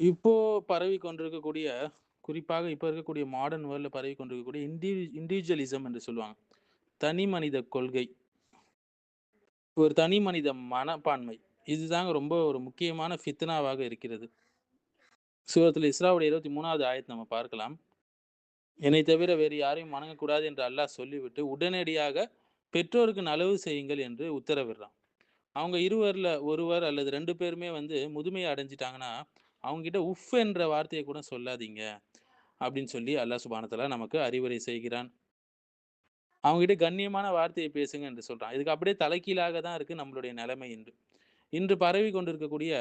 இப்போ பரவி கொண்டிருக்கக்கூடிய குறிப்பாக இப்போ இருக்கக்கூடிய மாடர்ன் வேர்ல்டில் பரவி கொண்டிருக்கக்கூடிய இண்டிவி இண்டிவிஜுவலிசம் என்று சொல்லுவாங்க. தனி மனித கொள்கை. ஒரு தனி மனித மனப்பான்மை. இதுதாங்க ரொம்ப ஒரு முக்கியமான ஃபித்னாவாக இருக்கிறது. சூரத்தில் இஸ்ராவுடைய இருபத்தி மூணாவது ஆயத்தை நம்ம பார்க்கலாம். என்னை தவிர வேறு யாரையும் வணங்கக்கூடாது என்று அல்லாஹ் சொல்லிவிட்டு உடனடியாக பெற்றோருக்கு நலவு செய்யுங்கள் என்று உத்தரவிடுறான். அவங்க இருவரில் ஒருவர் அல்லது ரெண்டு பேருமே வந்து முதுமையை அடைஞ்சிட்டாங்கன்னா அவங்ககிட்ட உஃப் என்ற வார்த்தையை கூட சொல்லாதீங்க அப்படின்னு சொல்லி அல்லாஹ் சுபானத்தில் நமக்கு அறிவுரை செய்கிறான். அவங்ககிட்ட கண்ணியமான வார்த்தையை பேசுங்க என்று சொல்றான். இதுக்கு அப்படியே தலைக்கீழாக தான் இருக்கு நம்மளுடைய நிலைமை இன்று. இன்று பரவி கொண்டிருக்கக்கூடிய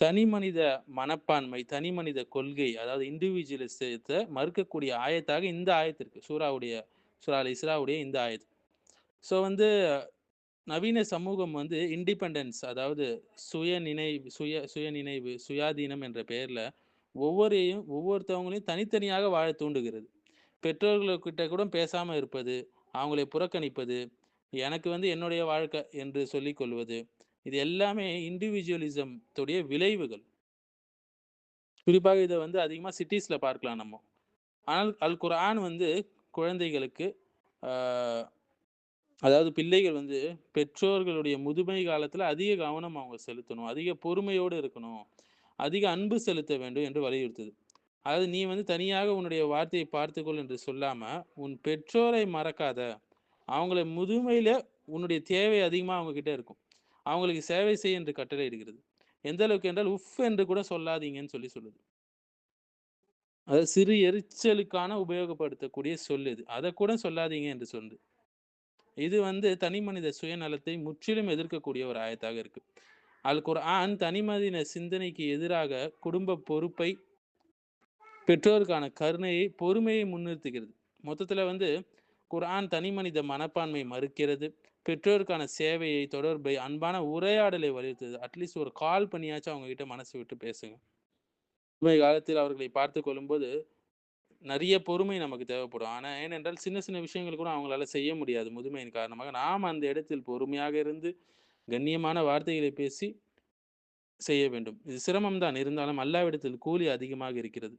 தனி மனித மனப்பான்மை தனி மனித கொள்கை அதாவது இண்டிவிஜுவலிசத்தை மறுக்கக்கூடிய ஆயத்தாக இந்த ஆயத்திற்கு சூறாவுடைய சூறா இஸ்ராவுடைய இந்த ஆயத்து. ஸோ வந்து நவீன சமூகம் வந்து இண்டிபெண்டன்ஸ் அதாவது சுய நினைவு சுய சுய நினைவு சுயாதீனம் என்ற பெயரில் ஒவ்வொரையும் ஒவ்வொருத்தவங்களையும் தனித்தனியாக வாழ தூண்டுகிறது. பெற்றோர்கள்கிட்ட கூட பேசாமல் இருப்பது அவங்களை புறக்கணிப்பது எனக்கு வந்து என்னுடைய வாழ்க்கை என்று சொல்லிக் கொள்வது இது எல்லாமே இண்டிவிஜுவலிசத்துடைய விளைவுகள். குறிப்பாக இதை வந்து அதிகமாக சிட்டிஸில் பார்க்கலாம் நம்ம. ஆனால் அல் குரான் வந்து குழந்தைகளுக்கு அதாவது பிள்ளைகள் வந்து பெற்றோர்களுடைய முதுமை காலத்தில் அதிக கவனம் அவங்க செலுத்தணும். அதிக பொறுமையோடு இருக்கணும். அதிக அன்பு செலுத்த வேண்டும் என்று வலியுறுத்துது. அதாவது நீ வந்து தனியாக உன்னுடைய வார்த்தையை பார்த்துக்கொள் என்று சொல்லாமல் உன் பெற்றோரை மறக்காத. அவங்கள முதுமையில் உன்னுடைய தேவை அதிகமாக அவங்க கிட்ட இருக்கும். அவங்களுக்கு சேவை செய்ய என்று கட்டளை இடுகிறது எந்த அளவுக்கு என்றால் உஃப் என்று கூட சொல்லாதீங்கன்னு சொல்லி சொல்லுது. அதாவது சிறு எரிச்சலுக்கான உபயோகப்படுத்தக்கூடிய சொல் இது. அதை கூட சொல்லாதீங்க என்று சொல்லுது இது வந்து தனி மனித சுயநலத்தை முற்றிலும் எதிர்க்கக்கூடிய ஒரு ஆயத்தாக இருக்கு. அல் குர்ஆன் தனி மனித சிந்தனைக்கு எதிராக குடும்ப பொறுப்பை பெற்றோருக்கான கருணையை பொறுமையை முன்னிறுத்துகிறது. மொத்தத்தில் வந்து குர்ஆன் தனி மனித மனப்பான்மை மறுக்கிறது. பெற்றோருக்கான சேவையை தொடர்பை அன்பான உரையாடலை வலியுறுத்துது அட்லீஸ்ட் ஒரு கால் பண்ணியாச்சும் அவங்க கிட்ட மனசு விட்டு பேசுங்க. உண்மை காலத்தில் அவர்களை பார்த்து கொள்ளும்போது நிறைய பொறுமை நமக்கு தேவைப்படும். ஆனால் ஏனென்றால் சின்ன சின்ன விஷயங்கள் கூட அவங்களால செய்ய முடியாது. முதுமையின் காரணமாக நாம் அந்த இடத்தில் பொறுமையாக இருந்து கண்ணியமான வார்த்தைகளை பேசி செய்ய வேண்டும். இது சிரமம் தான் இருந்தாலும் அல்லாவிடத்தில் கூலி அதிகமாக இருக்கிறது.